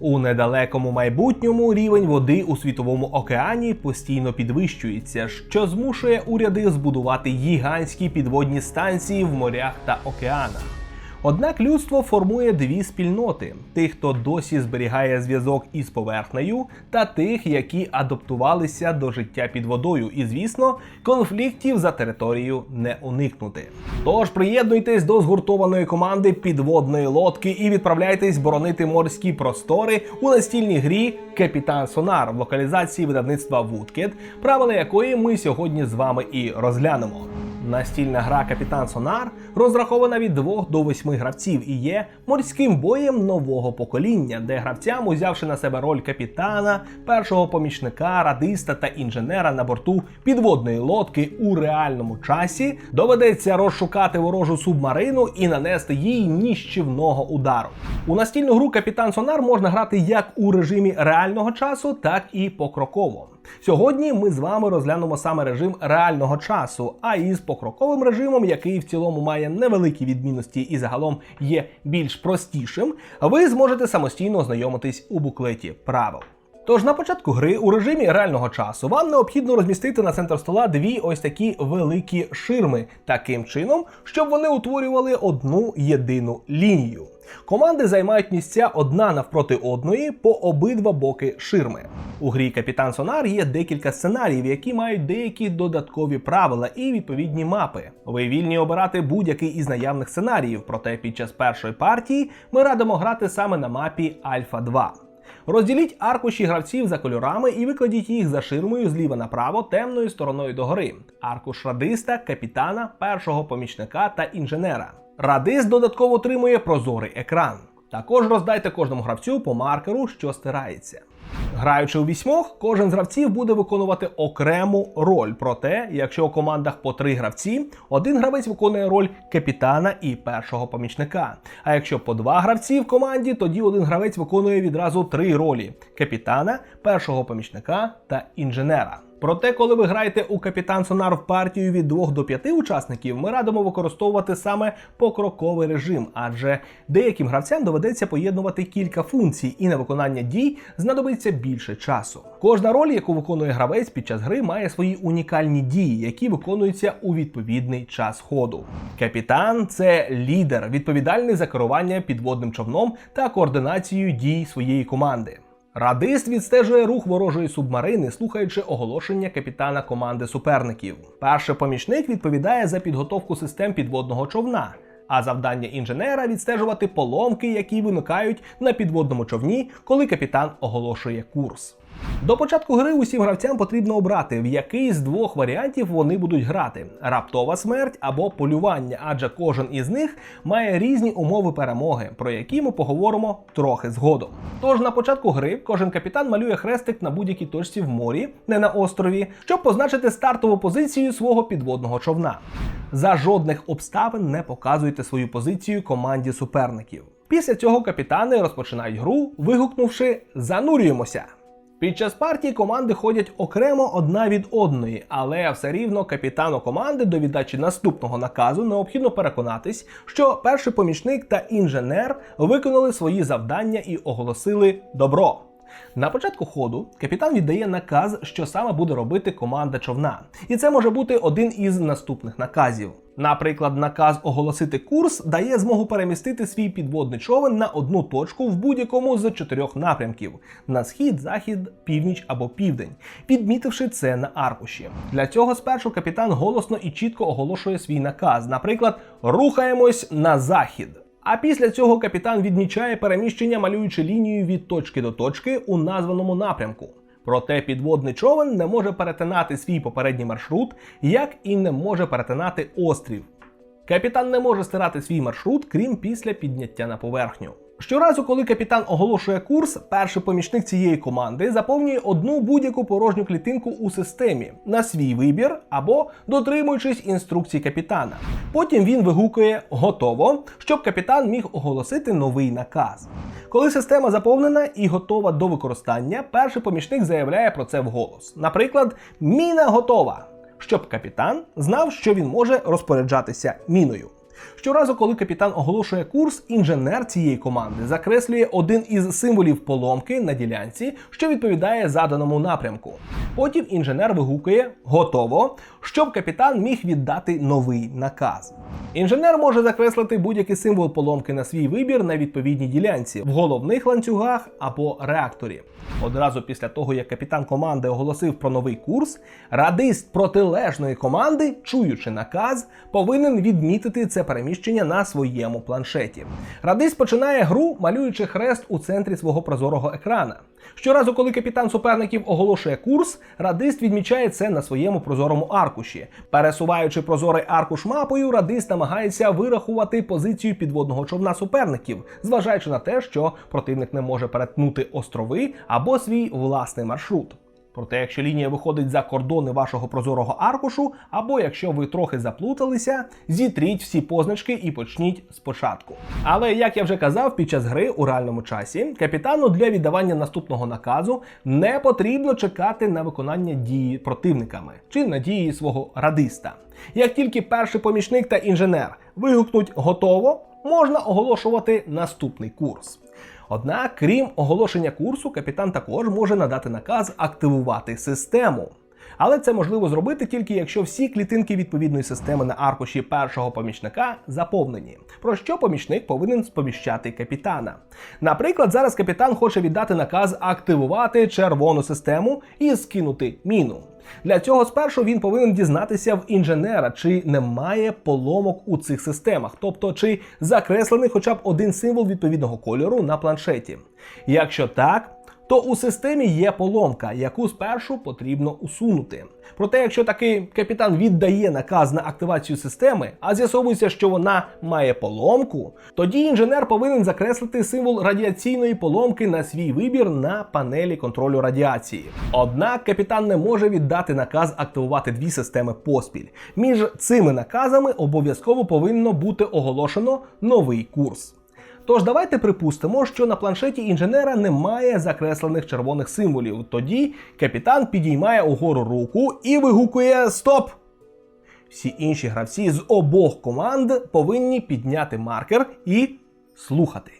У недалекому майбутньому рівень води у світовому океані постійно підвищується, що змушує уряди збудувати гігантські підводні станції в морях та океанах. Однак людство формує дві спільноти: тих, хто досі зберігає зв'язок із поверхнею, та тих, які адаптувалися до життя під водою. І звісно, конфліктів за територію не уникнути. Тож приєднуйтесь до згуртованої команди підводної лодки і відправляйтесь боронити морські простори у настільній грі Капітан Сонар в локалізації видавництва Woodkid, правила якої ми сьогодні з вами і розглянемо. Настільна гра Капітан Сонар розрахована від 2 до 8 гравців і є морським боєм нового покоління, де гравцям, узявши на себе роль капітана, першого помічника, радиста та інженера на борту підводної лодки у реальному часі, доведеться розшукати ворожу субмарину і нанести їй ніщівного удару. У настільну гру Капітан Сонар можна грати як у режимі реального часу, так і покроково. Сьогодні ми з вами розглянемо саме режим реального часу, а із покроковим режимом, який в цілому має невеликі відмінності і загалом є більш простішим, ви зможете самостійно ознайомитись у буклеті правил. Тож на початку гри у режимі реального часу вам необхідно розмістити на центр стола дві ось такі великі ширми, таким чином, щоб вони утворювали одну єдину лінію. Команди займають місця одна навпроти одної по обидва боки ширми. У грі Капітан Сонар є декілька сценаріїв, які мають деякі додаткові правила і відповідні мапи. Ви вільні обирати будь-який із наявних сценаріїв, проте під час першої партії ми радимо грати саме на мапі Альфа 2. Розділіть аркуші гравців за кольорами і викладіть їх за ширмою зліва направо темною стороною догори. Аркуш радиста, капітана, першого помічника та інженера. Радист додатково отримує прозорий екран. Також роздайте кожному гравцю по маркеру, що стирається. Граючи у вісьмох, кожен з гравців буде виконувати окрему роль. Проте, якщо у командах по три гравці, один гравець виконує роль капітана і першого помічника. А якщо по два гравці в команді, тоді один гравець виконує відразу три ролі: капітана, першого помічника та інженера. Проте, коли ви граєте у капітан Сонар в партію від 2 до 5 учасників, ми радимо використовувати саме покроковий режим, адже деяким гравцям доведеться поєднувати кілька функцій, і на виконання дій знадобиться більше часу. Кожна роль, яку виконує гравець під час гри, має свої унікальні дії, які виконуються у відповідний час ходу. Капітан це лідер, відповідальний за керування підводним човном та координацією дій своєї команди. Радист відстежує рух ворожої субмарини, слухаючи оголошення капітана команди суперників. Перший помічник відповідає за підготовку систем підводного човна. А завдання інженера відстежувати поломки, які виникають на підводному човні, коли капітан оголошує курс. До початку гри усім гравцям потрібно обрати, в який з двох варіантів вони будуть грати: раптова смерть або полювання, адже кожен із них має різні умови перемоги, про які ми поговоримо трохи згодом. Тож на початку гри кожен капітан малює хрестик на будь-якій точці в морі, не на острові, щоб позначити стартову позицію свого підводного човна. За жодних обставин не показуйте свою позицію команді суперників. Після цього капітани розпочинають гру, вигукнувши Занурюємося. Під час партії команди ходять окремо одна від одної, але все рівно капітану команди до віддачі наступного наказу необхідно переконатись, що перший помічник та інженер виконали свої завдання і оголосили добро. На початку ходу капітан віддає наказ, що саме буде робити команда човна, і це може бути один із наступних наказів. Наприклад, наказ оголосити курс дає змогу перемістити свій підводний човен на одну точку в будь-якому з чотирьох напрямків: на схід, захід, північ або південь, підмітивши це на аркуші. Для цього спершу капітан голосно і чітко оголошує свій наказ. Наприклад, рухаємось на захід. А після цього капітан відмічає переміщення, малюючи лінію від точки до точки у названому напрямку. Проте підводний човен не може перетинати свій попередній маршрут, як і не може перетинати острів. Капітан не може стирати свій маршрут, крім після підняття на поверхню. Щоразу, коли капітан оголошує курс, перший помічник цієї команди заповнює одну будь-яку порожню клітинку у системі на свій вибір або дотримуючись інструкцій капітана. Потім він вигукує готово, щоб капітан міг оголосити новий наказ. Коли система заповнена і готова до використання, перший помічник заявляє про це вголос. Наприклад, міна готова, щоб капітан знав, що він може розпоряджатися міною. Щоразу, коли капітан оголошує курс, інженер цієї команди закреслює один із символів поломки на ділянці, що відповідає заданому напрямку. Потім інженер вигукує готово, щоб капітан міг віддати новий наказ. Інженер може закреслити будь-який символ поломки на свій вибір на відповідній ділянці в головних ланцюгах або реакторі. Одразу після того, як капітан команди оголосив про новий курс, радист протилежної команди, чуючи наказ, повинен відмітити це переміщення на своєму планшеті. Радист починає гру, малюючи хрест у центрі свого прозорого екрана. Щоразу, коли капітан суперників оголошує курс, радист відмічає це на своєму прозорому аркуші. Пересуваючи прозорий аркуш мапою, радист намагається вирахувати позицію підводного човна суперників, зважаючи на те, що противник не може перетнути острови або свій власний маршрут. Проте, якщо лінія виходить за кордони вашого прозорого аркушу, або якщо ви трохи заплуталися, зітріть всі позначки і почніть спочатку. Але як я вже казав, під час гри у реальному часі капітану для віддавання наступного наказу не потрібно чекати на виконання дії противниками чи на дії свого радиста. Як тільки перший помічник та інженер вигукнуть готово, можна оголошувати наступний курс. Однак, крім оголошення курсу, капітан також може надати наказ активувати систему. Але це можливо зробити тільки якщо всі клітинки відповідної системи на аркуші першого помічника заповнені, про що помічник повинен сповіщати капітана. Наприклад, зараз капітан хоче віддати наказ активувати червону систему і скинути міну. Для цього спершу він повинен дізнатися в інженера, чи немає поломок у цих системах, тобто чи закреслений хоча б один символ відповідного кольору на планшеті. Якщо так, то у системі є поломка, яку спершу потрібно усунути. Проте, якщо такий капітан віддає наказ на активацію системи, а з'ясовується, що вона має поломку, тоді інженер повинен закреслити символ радіаційної поломки на свій вибір на панелі контролю радіації. Однак капітан не може віддати наказ активувати дві системи поспіль. Між цими наказами обов'язково повинно бути оголошено новий курс. Тож давайте припустимо, що на планшеті інженера немає закреслених червоних символів. Тоді капітан підіймає угору руку і вигукує Стоп! Всі інші гравці з обох команд повинні підняти маркер і слухати.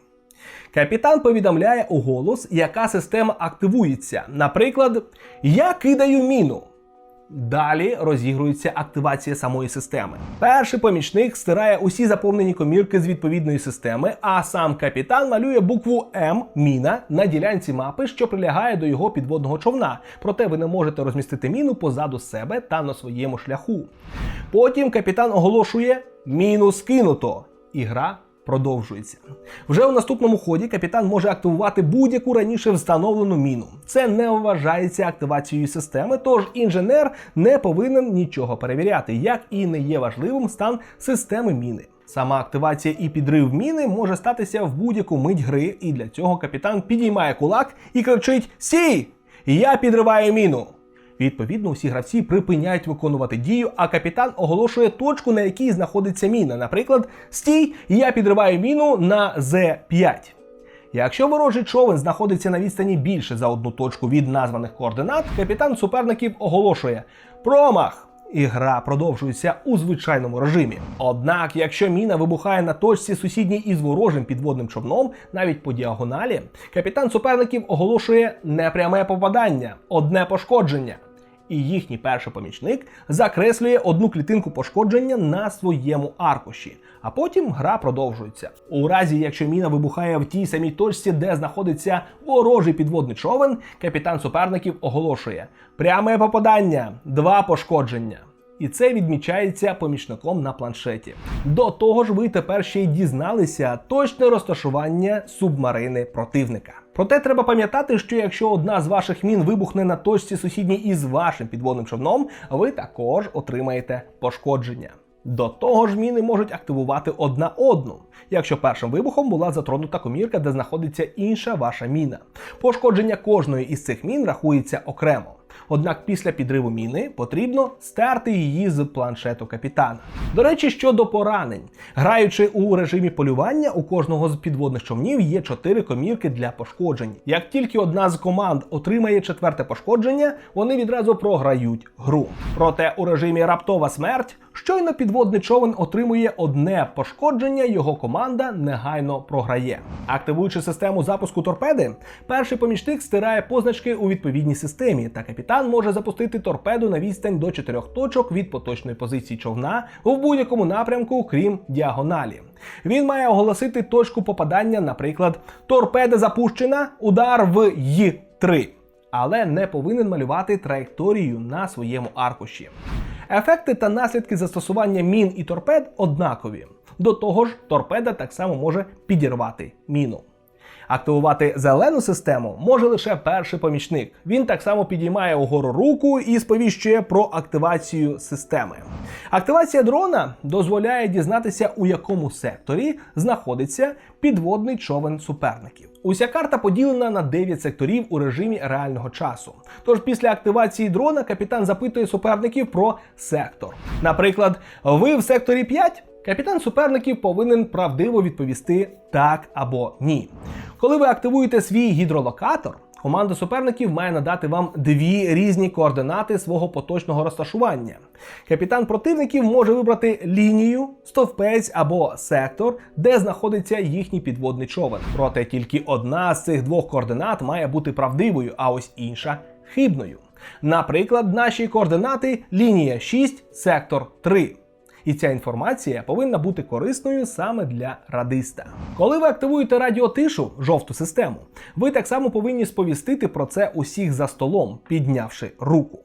Капітан повідомляє у голос, яка система активується. Наприклад, я кидаю міну. Далі розігрується активація самої системи. Перший помічник стирає усі заповнені комірки з відповідної системи, а сам капітан малює букву М міна на ділянці мапи, що прилягає до його підводного човна. Проте ви не можете розмістити міну позаду себе та на своєму шляху. Потім капітан оголошує міну скинуто, і гра продовжується. Вже у наступному ході капітан може активувати будь-яку раніше встановлену міну. Це не вважається активацією системи, тож інженер не повинен нічого перевіряти, як і не є важливим стан системи міни. Сама активація і підрив міни може статися в будь-яку мить гри, і для цього капітан підіймає кулак і кричить: Сій! Я підриваю міну! Відповідно, усі гравці припиняють виконувати дію, а капітан оголошує точку, на якій знаходиться міна. Наприклад, стій, я підриваю міну на З5. Якщо ворожий човен знаходиться на відстані більше за одну точку від названих координат, капітан суперників оголошує промах. І гра продовжується у звичайному режимі. Однак, якщо міна вибухає на точці сусідній із ворожим підводним човном, навіть по діагоналі, капітан суперників оголошує непряме попадання, одне пошкодження. І їхній перший помічник закреслює одну клітинку пошкодження на своєму аркуші, а потім гра продовжується. У разі, якщо міна вибухає в тій самій точці, де знаходиться ворожий підводний човен, капітан суперників оголошує пряме попадання, два пошкодження. І це відмічається помічником на планшеті. До того ж, ви тепер ще й дізналися точне розташування субмарини противника. Проте треба пам'ятати, що якщо одна з ваших мін вибухне на точці сусідній із вашим підводним човном, ви також отримаєте пошкодження. До того ж, міни можуть активувати одна одну, якщо першим вибухом була затронута комірка, де знаходиться інша ваша міна. Пошкодження кожної із цих мін рахується окремо. Однак після підриву міни потрібно стерти її з планшету капітана. До речі, щодо поранень, граючи у режимі полювання, у кожного з підводних човнів є чотири комірки для пошкоджень. Як тільки одна з команд отримає четверте пошкодження, вони відразу програють гру. Проте у режимі раптова смерть щойно підводний човен отримує одне пошкодження, його команда негайно програє. Активуючи систему запуску торпеди, перший помічник стирає позначки у відповідній системі, та капітан може запустити торпеду на відстань до чотирьох точок від поточної позиції човна в будь-якому напрямку, крім діагоналі. Він має оголосити точку попадання, наприклад, торпеда запущена, удар в Й3, але не повинен малювати траєкторію на своєму аркуші. Ефекти та наслідки застосування мін і торпед однакові. До того ж, торпеда так само може підірвати міну. Активувати зелену систему може лише перший помічник. Він так само підіймає угору руку і сповіщує про активацію системи. Активація дрона дозволяє дізнатися, у якому секторі знаходиться підводний човен суперників. Уся карта поділена на 9 секторів у режимі реального часу. Тож після активації дрона капітан запитує суперників про сектор. Наприклад, ви в секторі 5? Капітан суперників повинен правдиво відповісти так або ні. Коли ви активуєте свій гідролокатор, команда суперників має надати вам дві різні координати свого поточного розташування. Капітан противників може вибрати лінію, стовпець або сектор, де знаходиться їхній підводний човен. Проте тільки одна з цих двох координат має бути правдивою, а ось інша хибною. Наприклад, наші координати лінія 6, сектор 3. І ця інформація повинна бути корисною саме для радиста. Коли ви активуєте радіотишу, жовту систему, ви так само повинні сповістити про це усіх за столом, піднявши руку.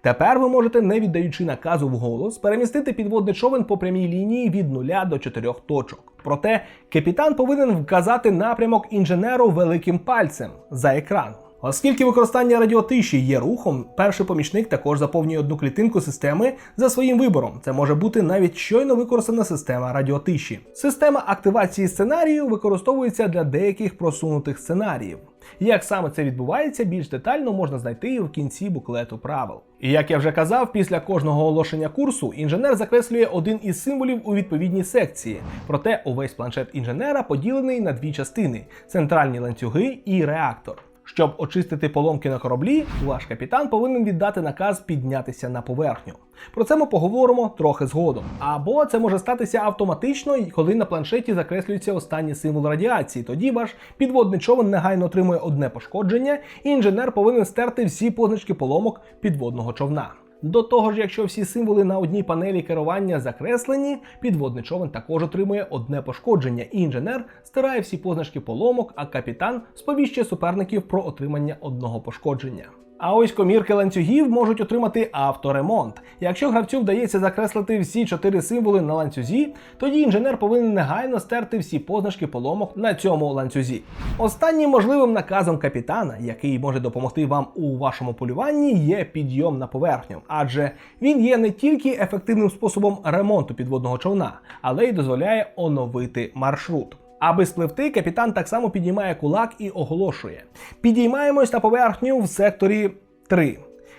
Тепер ви можете, не віддаючи наказу вголос, перемістити підводний човен по прямій лінії від 0 до 4 точок. Проте капітан повинен вказати напрямок інженеру великим пальцем за екраном. Оскільки використання радіотиші є рухом, перший помічник також заповнює одну клітинку системи за своїм вибором. Це може бути навіть щойно використана система радіотиші. Система активації сценарію використовується для деяких просунутих сценаріїв. Як саме це відбувається, більш детально можна знайти в кінці буклету правил. І як я вже казав, після кожного оголошення курсу інженер закреслює один із символів у відповідній секції. Проте увесь планшет інженера поділений на дві частини: центральні ланцюги і реактор. Щоб очистити поломки на кораблі, ваш капітан повинен віддати наказ піднятися на поверхню. Про це ми поговоримо трохи згодом. Або це може статися автоматично, коли на планшеті закреслюється останній символ радіації. Тоді ваш підводний човен негайно отримує одне пошкодження, і інженер повинен стерти всі позначки поломок підводного човна. До того ж, якщо всі символи на одній панелі керування закреслені, підводний човен також отримує одне пошкодження, і інженер стирає всі позначки поломок, а капітан сповіщує суперників про отримання одного пошкодження. А ось комірки ланцюгів можуть отримати авторемонт. Якщо гравцю вдається закреслити всі чотири символи на ланцюзі, тоді інженер повинен негайно стерти всі позначки поломок на цьому ланцюзі. Останнім можливим наказом капітана, який може допомогти вам у вашому полюванні, є підйом на поверхню, адже він є не тільки ефективним способом ремонту підводного човна, але й дозволяє оновити маршрут. Аби спливти, капітан так само підіймає кулак і оголошує: підіймаємось на поверхню в секторі 3.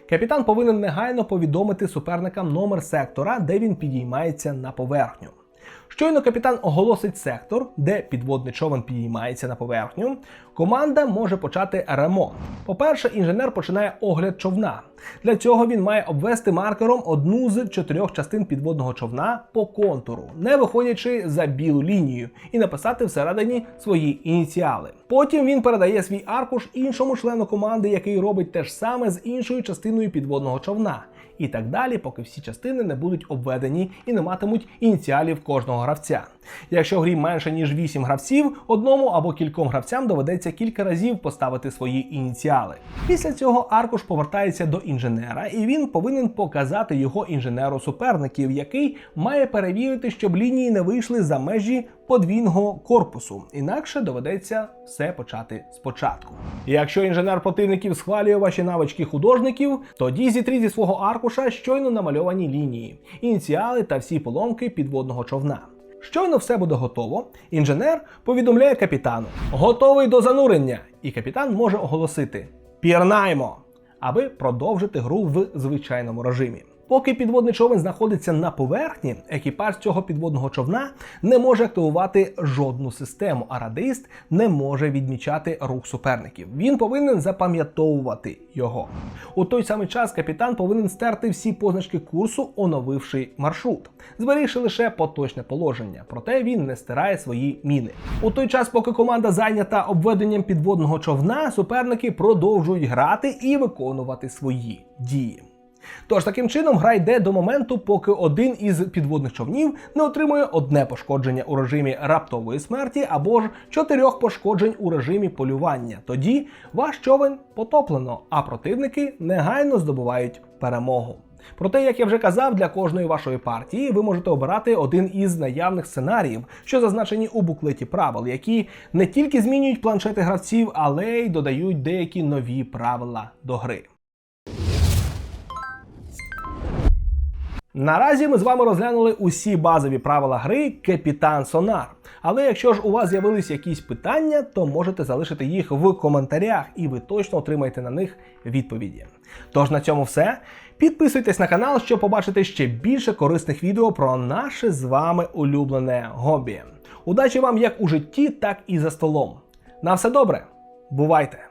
Капітан повинен негайно повідомити суперникам номер сектора, де він підіймається на поверхню. Щойно капітан оголосить сектор, де підводний човен підіймається на поверхню, команда може почати ремонт. По-перше, інженер починає огляд човна. Для цього він має обвести маркером одну з чотирьох частин підводного човна по контуру, не виходячи за білу лінію, і написати всередині свої ініціали. Потім він передає свій аркуш іншому члену команди, який робить те ж саме з іншою частиною підводного човна. І так далі, поки всі частини не будуть обведені і не матимуть ініціалів кожного гравця. Якщо в грі менше ніж 8 гравців, одному або кільком гравцям доведеться кілька разів поставити свої ініціали. Після цього аркуш повертається до інженера, і він повинен показати його інженеру суперників, який має перевірити, щоб лінії не вийшли за межі подвійного корпусу. Інакше доведеться все почати спочатку. Якщо інженер противників схвалює ваші навички художників, тоді зітріть зі свого аркуша щойно намальовані лінії, ініціали та всі поломки підводного човна. Щойно все буде готово, інженер повідомляє капітану: готовий до занурення, і капітан може оголосити: Пірнаймо! аби продовжити гру в звичайному режимі. Поки підводний човен знаходиться на поверхні, екіпаж цього підводного човна не може активувати жодну систему, а радист не може відмічати рух суперників. Він повинен запам'ятовувати його. У той самий час капітан повинен стерти всі позначки курсу, оновивши маршрут, зберігши лише поточне положення, проте він не стирає свої міни. У той час, поки команда зайнята обведенням підводного човна, суперники продовжують грати і виконувати свої дії. Тож таким чином гра йде до моменту, поки один із підводних човнів не отримує одне пошкодження у режимі раптової смерті або ж чотирьох пошкоджень у режимі полювання. Тоді ваш човен потоплено, а противники негайно здобувають перемогу. Проте, як я вже казав, для кожної вашої партії ви можете обирати один із наявних сценаріїв, що зазначені у буклеті правил, які не тільки змінюють планшети гравців, але й додають деякі нові правила до гри. Наразі ми з вами розглянули усі базові правила гри Капітан Сонар. Але якщо ж у вас з'явились якісь питання, то можете залишити їх в коментарях, і ви точно отримаєте на них відповіді. Тож на цьому все. Підписуйтесь на канал, щоб побачити ще більше корисних відео про наше з вами улюблене хобі. Удачі вам як у житті, так і за столом. На все добре, бувайте!